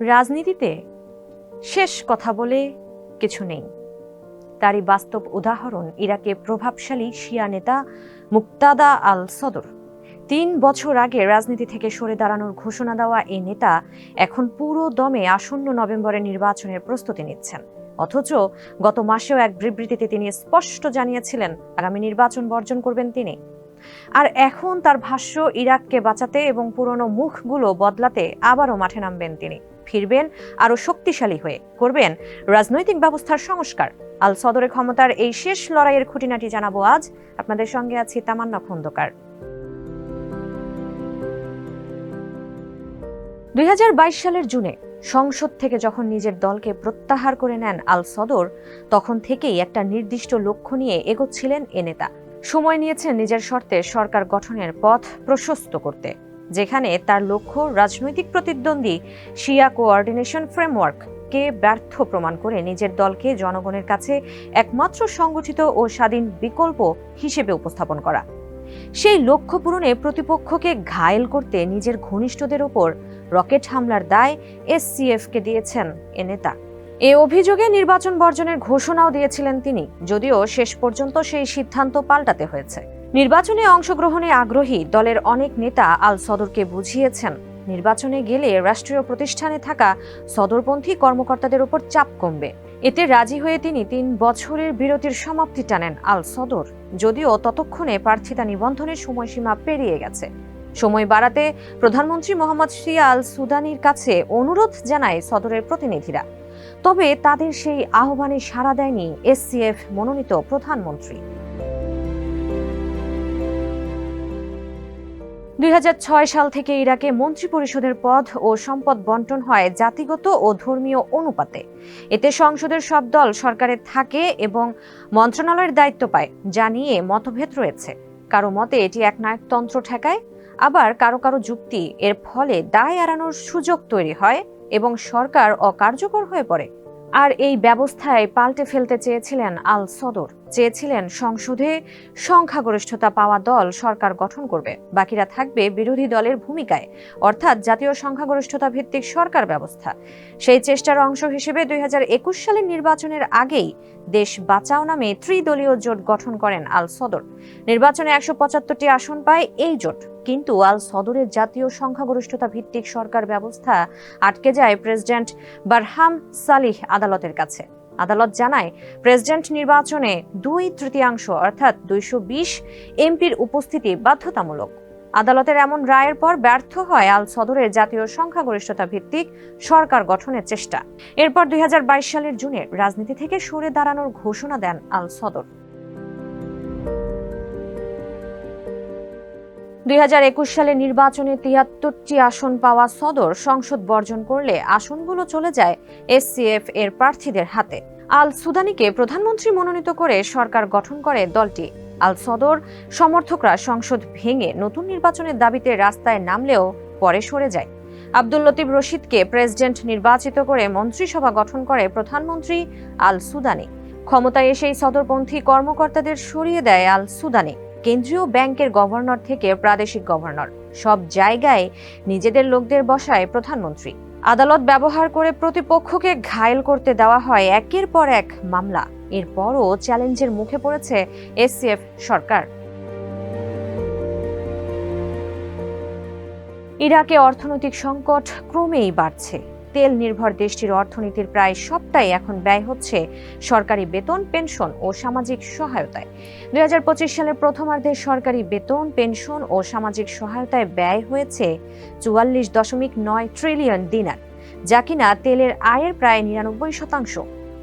রাজনীতিতে শেষ কথা বলে কিছু নেই। তারই বাস্তব উদাহরণ ইরাকে প্রভাবশালী শিয়া নেতা মুক্তাদা আল সদর তিন বছর আগে রাজনীতি থেকে সরে দাঁড়ানোর ঘোষণা দেওয়া এই নেতা এখন পুরো দমে আসন্ন নভেম্বরের নির্বাচনের প্রস্তুতি নিচ্ছেন। অথচ গত মাসেও এক বিবৃতিতে তিনি স্পষ্ট জানিয়েছিলেন, আগামী নির্বাচন বর্জন করবেন তিনি। আর এখন তার ভাষ্য, ইরাককে বাঁচাতে এবং পুরনো মুখগুলো বদলাতে আবারও মাঠে নামবেন তিনি। ফিরবেন আরও শক্তিশালী হয়ে করবেন রাজনৈতিক ব্যবস্থার সংস্কার। আল সদরে ক্ষমতার এই শেষ লড়াইয়ের খুঁটিনাটি জানাব আজ। আপনাদের সঙ্গে আছি তামান্না খন্দকার। দুই সালের জুনে সংসদ থেকে যখন নিজের দলকে প্রত্যাহার করে নেন আল সদর, তখন থেকেই একটা নির্দিষ্ট লক্ষ্য নিয়ে এগোচ্ছিলেন এ নেতা। সময় নিয়েছেন নিজের শর্তে সরকার গঠনের পথ প্রশস্ত করতে। যেখানে তার লক্ষ্য রাজনৈতিক প্রতিদ্বন্দ্বী শিয়া কোঅর্ডিনেশন ফ্রেমওয়ার্ক কে ব্যর্থ প্রমাণ করে নিজের দলকে জনগণের কাছে একমাত্র সংগঠিত ও স্বাধীন বিকল্প হিসেবে উপস্থাপন করা। সেই লক্ষ্য পূরণে প্রতিপক্ষকে ঘায়েল করতে নিজের ঘনিষ্ঠদের ওপর রকেট হামলার দায় এসসিএফকে দিয়েছেন এ নেতা। এ অভিযোগে নির্বাচন বর্জনের ঘোষণাও দিয়েছিলেন তিনি, যদিও শেষ পর্যন্ত সেই সিদ্ধান্ত পাল্টাতে হয়েছে। নির্বাচনে অংশগ্রহণে আগ্রহী দলের অনেক নেতা আল সদরকে বুঝিয়েছেন। নির্বাচনে গেলে রাষ্ট্রীয় প্রতিষ্ঠানে থাকা সদরপন্থী কর্মকর্তাদের উপর চাপ কমবে। এতে রাজি হয়ে তিনি তিন বছরের বিরতির সমাপ্তি টানেন আল সদর। যদিও ততক্ষণে প্রার্থিতা নিবন্ধনের সময়সীমা পেরিয়ে গেছে। সময় বাড়াতে প্রধানমন্ত্রী মোহাম্মদ শিয়া আল সুদানির কাছে অনুরোধ জানায় সদরের প্রতিনিধিরা। তবে তাদের সেই আহ্বানে সাড়া দেয়নি এসসিএফ মনোনীত প্রধানমন্ত্রী। দুই হাজার ছয় সাল থেকে ইরাকে মন্ত্রিপরিষদের পদ ও সম্পদ বন্টন হয় জাতিগত ও ধর্মীয় অনুপাতে। এতে সংসদের সব দল সরকারে থাকে এবং মন্ত্রণালয়ের দায়িত্ব পায়, যা নিয়ে মতভেদ রয়েছে। কারও মতে এটি এক নায়কতন্ত্র ঠেকায়, আবার কারও কারও যুক্তি এর ফলে দায় এড়ানোর সুযোগ তৈরি হয় এবং সরকার অকার্যকর হয়ে পড়ে। আর এই ব্যবস্থায় পাল্টে ফেলতে চেয়েছিলেন আল সদর। চেয়েছিলেন সংসদে সংখ্যাগরিষ্ঠতা পাওয়া দল সরকার গঠন করবে। বাকিরা থাকবে বিরোধী দলের ভূমিকায়, অর্থাৎ জাতীয় সংখ্যাগরিষ্ঠতা ভিত্তিক সরকার ব্যবস্থা। সেই চেষ্টার অংশ হিসেবে দুই হাজার একুশ সালের নির্বাচনের আগেই দেশ বাঁচাও নামে ত্রিদলীয় জোট গঠন করেন আল সদর। নির্বাচনে একশো পঁচাত্তরটি আসন পায় এই জোট। কিন্তু আল সদরের জাতীয় সংখ্যাগরিষ্ঠতা ভিত্তিক সরকার ব্যবস্থা আটকে যায় প্রেসিডেন্ট বারহাম সালিহ আদালতের কাছে। আদালত জানায়, প্রেসিডেন্ট নির্বাচনে দুই তৃতীয়াংশ অর্থাৎ দুইশো বিশ এমপির উপস্থিতি বাধ্যতামূলক। আদালতের এমন রায়ের পর ব্যর্থ হয় আল সদরের জাতীয় সংখ্যাগরিষ্ঠতা ভিত্তিক সরকার গঠনের চেষ্টা। এরপর দুই হাজার বাইশ সালের জুনে রাজনীতি থেকে সরে দাঁড়ানোর ঘোষণা দেন আল সদর। দুই হাজার একুশ সালে নির্বাচনে তিয়াত্তরটি আসন পাওয়া সদর সংসদ বর্জন করলে আসনগুলো চলে যায় এসসিএফ এর প্রার্থীদের হাতে। আল সুদানিকে প্রধানমন্ত্রী মনোনীত করে সরকার গঠন করে দলটি। আল সদর সমর্থকরা সংসদ ভেঙে নতুন নির্বাচনের দাবিতে রাস্তায় নামলেও পরে সরে যায়। আব্দুল লতিফ রশিদকে প্রেসিডেন্ট নির্বাচিত করে মন্ত্রিসভা গঠন করে প্রধানমন্ত্রী আল সুদানি। ক্ষমতায় এসেই সদরপন্থী কর্মকর্তাদের সরিয়ে দেয় আল সুদানি। কেন্দ্রীয় ব্যাংকের গভর্নর থেকে প্রাদেশিক গভর্নর। সব জায়গায় নিজেদের লোকদের বসায় প্রধানমন্ত্রী। আদালত ব্যবহার করে প্রতিপক্ষকে ঘায়েল করতে দেওয়া হয় একের পর এক মামলা। এরপরও চ্যালেঞ্জের মুখে পড়েছে এসসিএফ সরকার। ইরাকে অর্থনৈতিক সংকট ক্রমেই বাড়ছে। তেল নির্ভর দেশটির অর্থনীতির প্রায় সবটাই এখন ব্যয় হচ্ছে সরকারি বেতন, পেনশন ও সামাজিক সহায়তায়। দু হাজার পঁচিশ সালের প্রথমার্ধে সরকারি বেতন, পেনশন ও সামাজিক সহায়তায় ব্যয় হয়েছে চুয়াল্লিশ দশমিক নয় ট্রিলিয়ন দিনার, যা কিনা তেলের আয়ের প্রায় নিরানব্বই শতাংশ।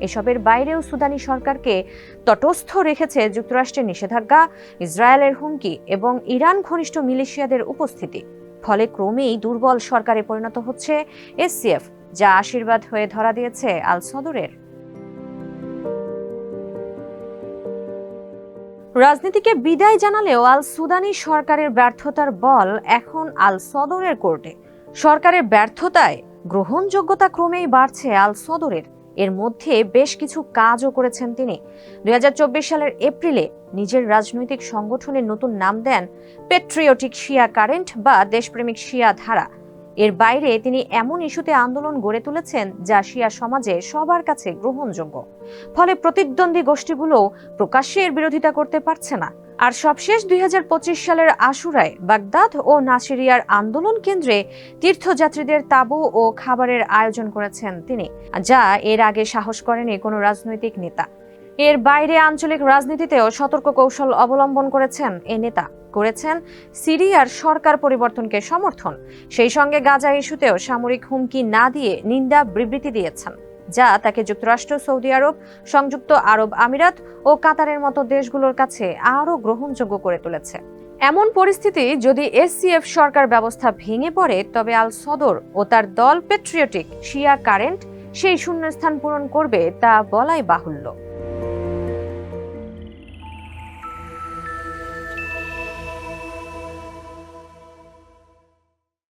এসবের বাইরেও সুদানি সরকারকে তটস্থ রেখেছে যুক্তরাষ্ট্রের নিষেধাজ্ঞা, ইসরায়েলের হুমকি এবং ইরান ঘনিষ্ঠ মিলিশিয়াদের উপস্থিতি। ফলে ক্রমেই দুর্বল সরকারে পরিণত হচ্ছে এসসিএফ। যা আশীর্বাদ হয়ে ধরা দিয়েছে আল সদরের। রাজনীতিকে বিদায় জানালেও আল সুদানি সরকারের ব্যর্থতার বল এখন আল সদরের কোর্টে। সরকারের ব্যর্থতায় গ্রহণযোগ্যতা ক্রমেই বাড়ছে আল সদরের। এর মধ্যে বেশ কিছু কাজও করেছেন তিনি। দুই হাজার চব্বিশ সালের এপ্রিলে নিজের রাজনৈতিক সংগঠনের নতুন নাম দেন পেট্রিয়টিক শিয়া কারেন্ট বা দেশপ্রেমিক শিয়া ধারা। এর বাইরে তিনি এমন ইস্যুতে আন্দোলন গড়ে তুলেছেন যা শিয়া সমাজে সবার কাছে গ্রহণযোগ্য। ফলে প্রতিদ্বন্দ্বী গোষ্ঠীগুলো প্রকাশ্যে এর বিরোধিতা করতে পারছে না। আর সবশেষ দুই হাজার পঁচিশ সালের আশুরায়, বাগদাদ ও নাসিরিয়ার আন্দোলন কেন্দ্রে তীর্থযাত্রীদের তাঁবু ও খাবারের আয়োজন করেছেন তিনি, যা এর আগে সাহস করেনি কোনো রাজনৈতিক নেতা। এর বাইরে আঞ্চলিক রাজনীতিতেও সতর্ক কৌশল অবলম্বন করেছেন এ নেতা। করেছেন সিরিয়ার সরকার পরিবর্তনকে সমর্থন। সেই সঙ্গে গাজা ইস্যুতেও সামরিক হুমকি না দিয়ে নিন্দা বিবৃতি দিয়েছেন, যা তাকে যুক্তরাষ্ট্র, সৌদি আরব, সংযুক্ত আরব আমিরাত ও কাতারের মতো দেশগুলোর কাছে আরও গ্রহণযোগ্য করে তুলেছে। এমন পরিস্থিতি যদি এসসিএফ সরকার ব্যবস্থা ভেঙে পড়ে, তবে আল সদর ও তার দল পেট্রিয়টিক শিয়া কারেন্ট সেই শূন্যস্থান পূরণ করবে তা বলাই বাহুল্য।